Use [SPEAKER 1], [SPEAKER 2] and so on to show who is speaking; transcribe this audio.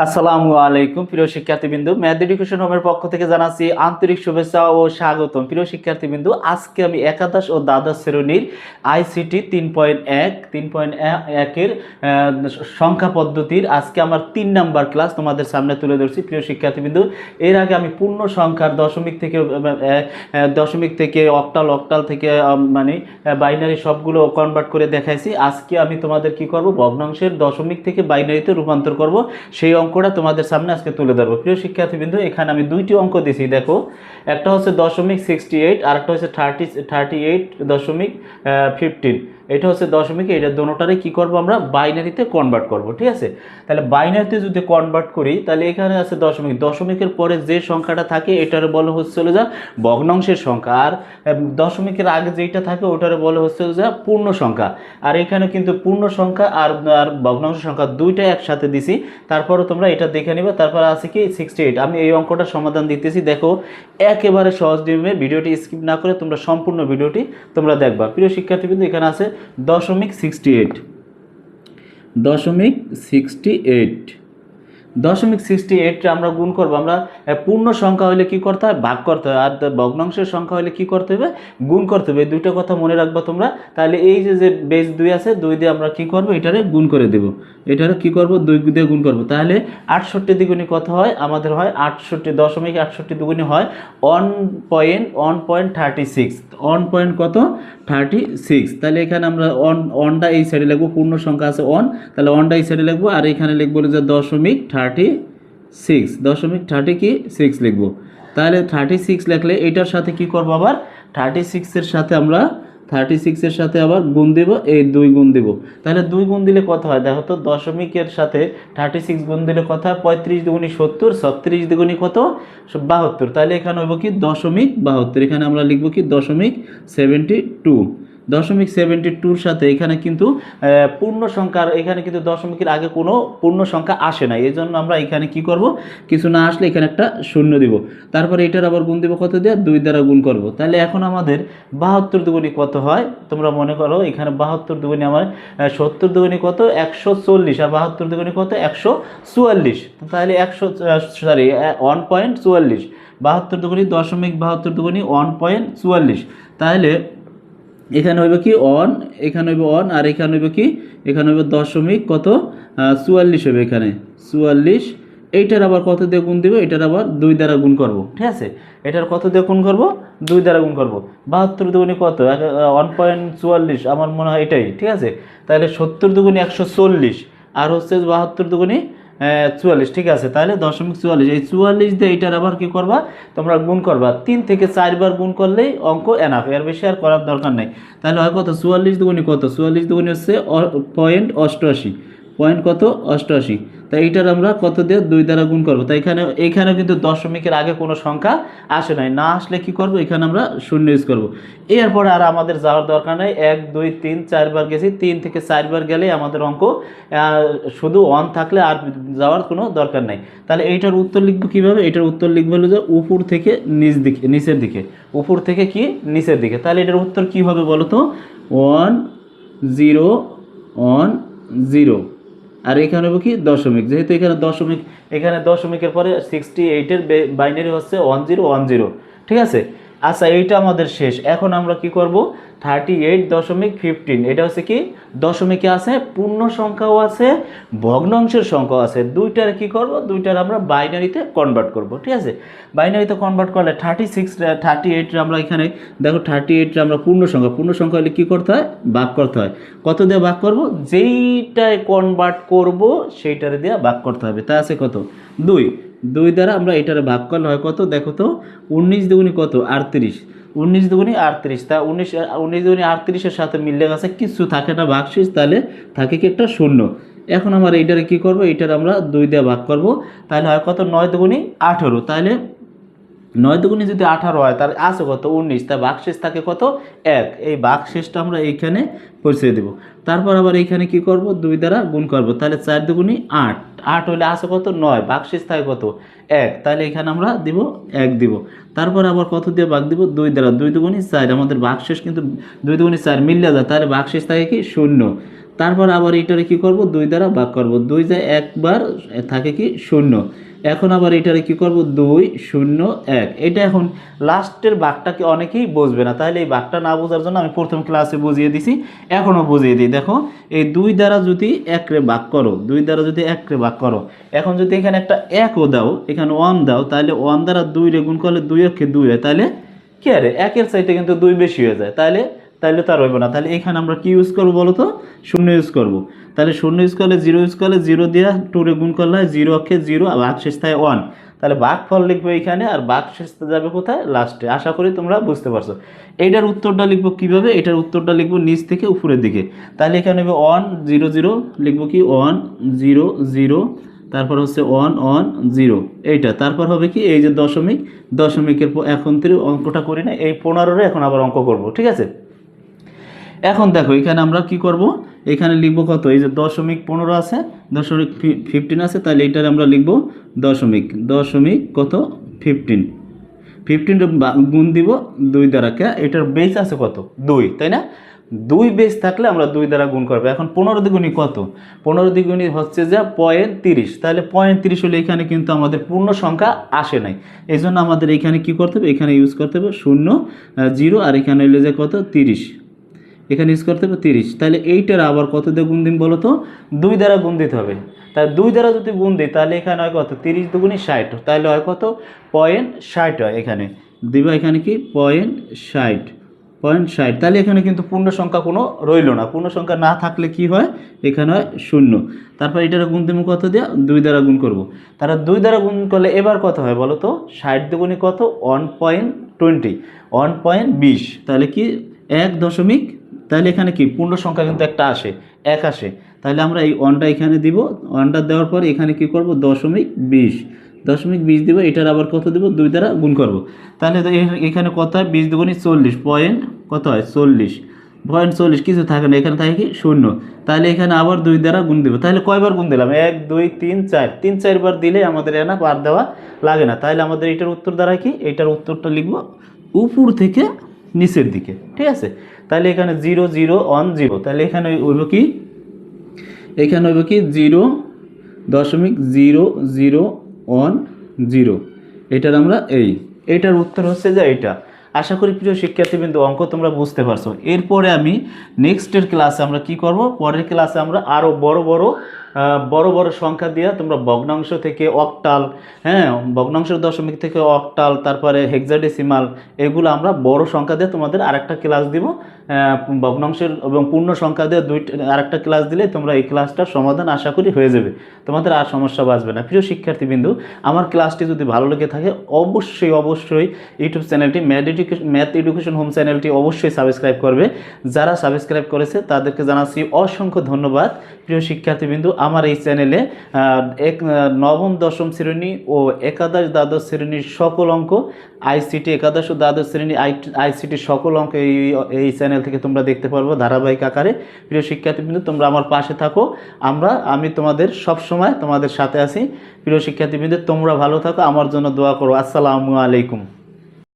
[SPEAKER 1] আসসালামু আলাইকুম, প্রিয় শিক্ষার্থীবৃন্দু। ম্যাথ এডুকেশন হোমের পক্ষ থেকে জানাচ্ছি আন্তরিক শুভেচ্ছা ও স্বাগতম। প্রিয় শিক্ষার্থীবৃন্দু, আজকে আমি একাদশ ও দ্বাদশ শ্রেণির আইসিটি তিন পয়েন্ট এক, তিন পয়েন্ট একের সংখ্যা পদ্ধতির আজকে আমার তিন নাম্বার ক্লাস তোমাদের সামনে তুলে ধরছি। প্রিয় শিক্ষার্থীবৃন্দু, এর আগে আমি পূর্ণ সংখ্যার দশমিক থেকে দশমিক থেকে অক্টাল অক্টাল থেকে মানে বাইনারি সবগুলো কনভার্ট করে দেখাইছি। আজকে আমি তোমাদের কি করব? ভগ্নাংশের দশমিক থেকে বাইনারিতে রূপান্তর করব। সেই অঙ্কটা তোমাদের সামনে আজকে তুলে ধরবো। প্রিয় শিক্ষার্থীবৃন্দ, এখানে আমি দুইটি অঙ্ক দিছি, দেখো। একটা হচ্ছে দশমিক সিক্সটি এইট আর একটা হচ্ছে থার্টি থার্টি এইট দশমিক ফিফটিন এটা হচ্ছে দশমিক, এটা দোনোটারে কি করব আমরা? বাইনারিতে কনভার্ট করব, ঠিক আছে? তাহলে বাইনারিতে যদি কনভার্ট করি, তাহলে এখানে আছে দশমিক। দশমিকের পরে যে সংখ্যাটা থাকে, এটার বলা হচ্ছে হলো যা ভগ্নাংশের সংখ্যা। আর দশমিকের আগে যেটা থাকে, ওটার বলা হচ্ছে যা পূর্ণ সংখ্যা। আর এখানে কিন্তু পূর্ণ সংখ্যা আর আর ভগ্নাংশ সংখ্যা দুইটা একসাথে দিছি। তারপরে তোমরা এটা দেখে নিবে। তারপর আছে কি? সিক্সটি এইট আমি এই অঙ্কটার সমাধান দিতেছি। দেখো, একেবারে সহজ নিয়মে ভিডিওটি স্কিপ না করে তোমরা সম্পূর্ণ ভিডিওটি তোমরা দেখবা। প্রিয় শিক্ষার্থীবৃন্দ, এখানে আছে দশমিক সিক্সটি এইট দশমিক সিক্সটি এইট দশমিক সিক্সটি এইটটা আমরা গুণ করব। আমরা পূর্ণ সংখ্যা হলে কি করতে হয়? ভাগ করতে হয়। আর ভগ্নাংশের সংখ্যা হলে কি করতে হবে? গুণ করতে হবে। দুইটা কথা মনে রাখব তোমরা। তাহলে এই যে যে বেস দুই আছে, দুই দিয়ে আমরা কি করব? এটারে গুণ করে দেব। এটারে কি করব? দুই দিয়ে গুণ করব। তাহলে আটষট্টি দ্বিগুণী কত হয়? আমাদের হয় আটষট্টি দশমিক আটষট্টি দ্বিগুণী হয় one point one point thirty six one point কত? থার্টি সিক্স তাহলে এখানে আমরা অন অনটা এই সাইডে লিখব। পূর্ণ সংখ্যা আছে অন তাহলে অনটা এই সাইডে লিখব। আর এখানে লিখব যে দশমিক থার্টি সিক্স, দশমিক থার্টি কি? সিক্স লিখব। তাহলে থার্টি সিক্স লিখলে এটার সাথে কি করব আবার? থার্টি সিক্সের সাথে আমরা, থার্টি সিক্সের সাথে আবার গুণ দেব, এই দুই গুণ দেব। তাহলে দুই গুণ দিলে কত হয়? দেখো তো, দশমিকের সাথে থার্টি সিক্স গুণ দিলে কত হয়? পঁয়ত্রিশ দুগুণি সত্তর, ছত্রিশ দুগুণি কত? বাহাত্তর। তাহলে এখানে হইব কি? দশমিক বাহাত্তর। এখানে আমরা লিখব কি? দশমিক সেভেন্টি টু। দশমিক সেভেন্টি টুর সাথে এখানে কিন্তু পূর্ণ সংখ্যার এখানে কিন্তু দশমিকের আগে কোনো পূর্ণ সংখ্যা আসে না। এই জন্য আমরা এখানে কি করব? কিছু না আসলে এখানে একটা শূন্য দিব। তারপরে এটার আবার গুণ দিব কত দিয়ে? দুই দ্বারা গুণ করব। তাহলে এখন আমাদের বাহাত্তর দুগুণি কত হয়? তোমরা মনে করো এখানে বাহাত্তর দুগুণি আমার সত্তর দুগুণি কত? একশো চল্লিশ। আর বাহাত্তর দুগুণি কত? একশো চুয়াল্লিশ। তাহলে একশো সরি ওয়ান পয়েন্ট চুয়াল্লিশ। বাহাত্তর দুগুণি দশমিক, বাহাত্তর দুগুণি ওয়ান পয়েন্ট চুয়াল্লিশ। তাহলে এখানে হইব কি অন এখানে হইব অন আর এখানে হইব কি, এখানে হইব দশমিক কত? চুয়াল্লিশ হবে এখানে। চুয়াল্লিশ, এইটার আবার কত দিয়ে গুণ দিব? এটার আবার দুই দ্বারা গুণ করব, ঠিক আছে? এটার কত দিয়ে গুণ করব? দুই দ্বারা গুণ করব। বাহাত্তর দুগুণি কত? ওয়ান পয়েন্ট চুয়াল্লিশ, আমার মনে হয় এটাই, ঠিক আছে? তাহলে সত্তর দুগুণি একশো চল্লিশ, আর হচ্ছে বাহাত্তর দুগুণি চুয়াল্লিশ, ঠিক আছে? তাহলে দশমিক চুয়াল্লিশ। এই চুয়াল্লিশ দিয়ে এইটার আবার কী করবা? তোমরা গুণ করবা। তিন থেকে চারবার গুণ করলেই অঙ্ক এনাফ এর বেশি আর করার দরকার নেই। তাহলে হয় কত? চুয়াল্লিশ দুগুণি কত? চুয়াল্লিশ দুগুণি হচ্ছে পয়েন্ট অষ্টআশি। পয়েন্ট কত? অষ্টআশি। তাই এইটার আমরা কত দিয়ে দুই দ্বারা গুণ করব? তাই এখানে এইখানে কিন্তু দশমিকের আগে কোনো সংখ্যা আসে নাই। না আসলে কি করব? এখানে আমরা শূন্য ইউজ করব। এরপরে আর আমাদের যাওয়ার দরকার নেই। এক, দুই, তিন চারবার গেছি। তিন থেকে চারবার গেলে আমাদের অঙ্ক শুধু অন থাকলে আর যাওয়ার কোনো দরকার নেই। তাহলে এইটার উত্তর লিখব কীভাবে? এটার উত্তর লিখব হলো যে উপর থেকে নিচ দিকে, নিচের দিকে। উপর থেকে কি? নিচের দিকে। তাহলে এটার উত্তর কী হবে বলো তো? ওয়ান জিরো ওয়ান জিরো আর এখানে হবে কি দশমিক, যেহেতু এখানে দশমিক, এখানে দশমিকের পরে সিক্সটি এইটের বাইনারি হচ্ছে ওয়ান জিরো ওয়ান জিরো ঠিক আছে? আচ্ছা এইটা আমাদের শেষ। এখন আমরা কি করব? থার্টি এইট দশমিক ফিফটিন এটা হচ্ছে কি? দশমিকে আছে, পূর্ণ সংখ্যাও আছে, ভগ্নাংশের সংখ্যাও আছে। দুইটার কি করব? দুইটার আমরা বাইনারিতে কনভার্ট করব, ঠিক আছে? বাইনারিতে কনভার্ট করলে থার্টি সিক্স থার্টি এইট আমরা এখানে, দেখো থার্টি এইট আমরা পূর্ণ সংখ্যা পূর্ণ সংখ্যা হলে কী করতে হয়? ভাগ করতে হয়। কত দিয়ে ভাগ করব? যেইটায় কনভার্ট করব, সেইটারে দিয়ে ভাগ করতে হবে। তা আছে কত? দুই। দুই দ্বারা আমরা এটার ভাগ করলে হয় কত? দেখো তো, উনিশ দুগুণি কত? আটত্রিশ। উনিশ দুগুণি আটত্রিশ। তা উনিশ উনিশ দুগুণি আটত্রিশের সাথে মিললে গেছে, কিছু থাকে না ভাগশেষ, তাহলে থাকে কি একটা শূন্য। এখন আমার এইটারে কি করব? এইটার আমরা দুই দিয়ে ভাগ করব। তাহলে হয় কত? নয় দুগুণি আঠেরো। তাহলে নয় দুগুণে যদি আঠারো হয়, তার আছে কত? উনিশ। তা বাকশেষ থাকে কত? এক। এই বাকশেষটা আমরা এইখানে পৌঁছে দেব। তারপর আবার এইখানে কি করব? দুই দ্বারা গুণ করব। তাহলে চার দুগুণি আট। আট হলে আছে কত? নয়। বাকশেষ থাকে কত? এক। তাহলে এখানে আমরা দিব এক দিব। তারপর আবার কত দিয়ে ভাগ দিব? দুই দ্বারা। দুই দুগুণি চার। আমাদের বাকশেষ কিন্তু দুই দুগুণি চার মিললে যায়। তাহলে বাকশেষ থাকে কি? শূন্য। তারপর আবার এটারে কি করব? দুই দ্বারা ভাগ করব। দুই যায় একবার থাকে কি শূন্য। এখন আবার এটারে কি করব? দুই, শূন্য, এক। এটা এখন লাস্টের বাঘটাকে অনেকেই বুঝবে না। তাহলে এই বাঘটা না বোঝার জন্য আমি প্রথম ক্লাসে বুঝিয়ে দিছি এখনও বুঝিয়ে দিই। দেখো, এই দুই দ্বারা যদি একরে ভাগ করো, দুই দ্বারা যদি একরে ভাগ করো, এখন যদি এখানে একটা একও দাও, এখানে ওয়ান দাও, তাহলে ওয়ান দ্বারা দুই রে গুণ করলে দুই অক্ষে দুই হয়। তাহলে কি আরে একের সাইডে কিন্তু দুই বেশি হয়ে যায়। তাহলে তাহলে তার হইব না। তাহলে এখানে আমরা কি ইউজ করব বলো তো শূন্য ইউজ করব। তাহলে শূন্য ইউজ করলে জিরো ইউজ করলে জিরো দিয়ে টুরে গুণ করলে হয় জিরো অক্ষে জিরো ভাগ শেষ থাকে ওয়ান তাহলে বাঘ ফল লিখব এখানে আর বাঘ শেষ যাবে কোথায়? লাস্টে আশা করি তোমরা বুঝতে পারছ। এইটার উত্তরটা লিখব কীভাবে? এটার উত্তরটা লিখব নিচ থেকে উপরের দিকে। তাহলে এখানে হবে ওয়ান জিরো জিরো লিখব কি ওয়ান জিরো জিরো তারপর হচ্ছে ওয়ান ওয়ান জিরো এইটা। তারপর হবে কি? এই যে দশমিক, দশমিকের এখন থেকে অঙ্কটা করি না, এই পনেরোরে এখন আবার অঙ্ক করব, ঠিক আছে? এখন দেখো, এখানে আমরা কি করব? এখানে লিখব কত? এই যে দশমিক পনেরো আছে, দশমিক ফিফটিন আছে, তাহলে এইটার আমরা লিখব দশমিক। দশমিক কত? ফিফটিন ফিফটিন গুণ দিব দুই দ্বারা, কে? এটার বেস আছে কত? দুই, তাই না? দুই বেস থাকলে আমরা দুই দ্বারা গুণ করব। এখন পনেরো দ্বিগুণী কত? পনেরো দ্বিগুণী হচ্ছে যে পয়েন্ট তিরিশ। তাহলে পয়েন্ট তিরিশ হলে এখানে কিন্তু আমাদের পূর্ণ সংখ্যা আসে নাই। এই জন্য আমাদের এখানে কি করতে হবে? এখানে ইউজ করতে হবে শূন্য জিরো, আর এখানে হইলে যে কত? তিরিশ। এখানে ইউজ করতে হবে তিরিশ। তাহলে এইটার আবার কত দিয়ে গুণ দিন বলো তো? দুই দ্বারা গুণ দিতে হবে। তাহলে দুই দ্বারা যদি গুণ দিই, তাহলে এখানে হয় কত? তিরিশ দুগুণই ষাট। তাহলে হয় কত? পয়েন্ট ষাট হয় এখানে। দিবা এখানে কি? পয়েন্ট ষাট। পয়েন্ট ষাট। তাহলে এখানে কিন্তু পূর্ণ সংখ্যা কোনো রইল না। পূর্ণ সংখ্যা না থাকলে কি হয়? এখানে হয় শূন্য। তারপর এটার গুণ দেবো কত দেওয়া দুই দ্বারা গুণ করব। তারা দুই দ্বারা গুণ করলে এবার কত হয় বলো তো? ষাট দুগুণে কত? One point twenty one point বিশ। তাহলে কি? এক দশমিক তাহলে এখানে কি? পূর্ণ সংখ্যা কিন্তু একটা আসে, এক আসে। তাহলে আমরা এই ওয়ানটা এখানে দিব। ওয়ানটা দেওয়ার পর এখানে কি করব? দশমিক বিশ। দশমিক বিশ দেবো, এটার আবার কত দেবো? দুই দ্বারা গুণ করব। তাহলে এখানে কত হয়? বিশ দুগুণই চল্লিশ। পয়েন্ট কত হয়? চল্লিশ। পয়েন্ট চল্লিশ কিছু থাকে না, এখানে থাকে কি? শূন্য। তাহলে এখানে আবার দুই দ্বারা গুণ দেবো। তাহলে কয়বার গুণ দিলাম? এক, দুই, তিন, চার। তিন, চারবার দিলে আমাদের এনা পার দেওয়া লাগে না। তাহলে আমাদের এটার উত্তর দ্বারা কি? এটার উত্তরটা লিখব। উপর থেকে নিচের দিকে, ঠিক আছে? তাহলে এখানে জিরো জিরো, ওয়ান, জিরো। তাহলে এখানে হইব কি? এখানে হইব কি? জিরো দশমিক জিরো জিরো, ওয়ান, জিরো। এটার আমরা এই, এটার উত্তর হচ্ছে যে এইটা। আশা করি প্রিয় শিক্ষার্থীবৃন্দ, অঙ্ক তোমরা বুঝতে পারছ। এরপরে আমি নেক্সটের ক্লাসে আমরা কি করব? পরের ক্লাসে আমরা আরও বড় বড় বড় বড় সংখ্যা দিয়ে তোমরা ভগ্নাংশ থেকে অক্টাল হ্যাঁ ভগ্নাংশের দশমিক থেকে অক্টাল, তারপরে হেক্সাডেসিমাল, এগুলো আমরা বড় সংখ্যা দিয়ে তোমাদের আরেকটা ক্লাস দিব। ভগ্নাংশের এবং পূর্ণ সংখ্যা দিয়ে দুই আরেকটা ক্লাস দিলে তোমরা এই ক্লাসটার সমাধান আশা করি হয়ে যাবে। তোমাদের আর সমস্যা বাঁচবে না। প্রিয় শিক্ষার্থীবৃন্দু, আমার ক্লাসটি যদি ভালো লেগে থাকে, অবশ্যই অবশ্যই ইউটিউব চ্যানেলটি math education math education home চ্যানেলটি অবশ্যই সাবস্ক্রাইব করবে। যারা সাবস্ক্রাইব করেছে, তাদেরকে জানাচ্ছি অসংখ্য ধন্যবাদ। প্রিয় শিক্ষার্থীবৃন্দু, আমার এই চ্যানেলে এক নবম, দশম শ্রেণি ও একাদশ দ্বাদশ শ্রেণির সকল অঙ্ক, আইসিটি একাদশ ও দ্বাদশ শ্রেণি আইসিটি সকল অঙ্ক এই এই চ্যানেল থেকে তোমরা দেখতে পারব ধারাবাহিক আকারে। প্রিয় শিক্ষার্থীবৃন্দু, তোমরা আমার পাশে থাকো। আমরা, আমি তোমাদের সব সময় তোমাদের সাথে আছি। প্রিয় শিক্ষার্থীবৃন্দু, তোমরা ভালো থাকো। আমার জন্য দোয়া করো। আসসালামু আলাইকুম।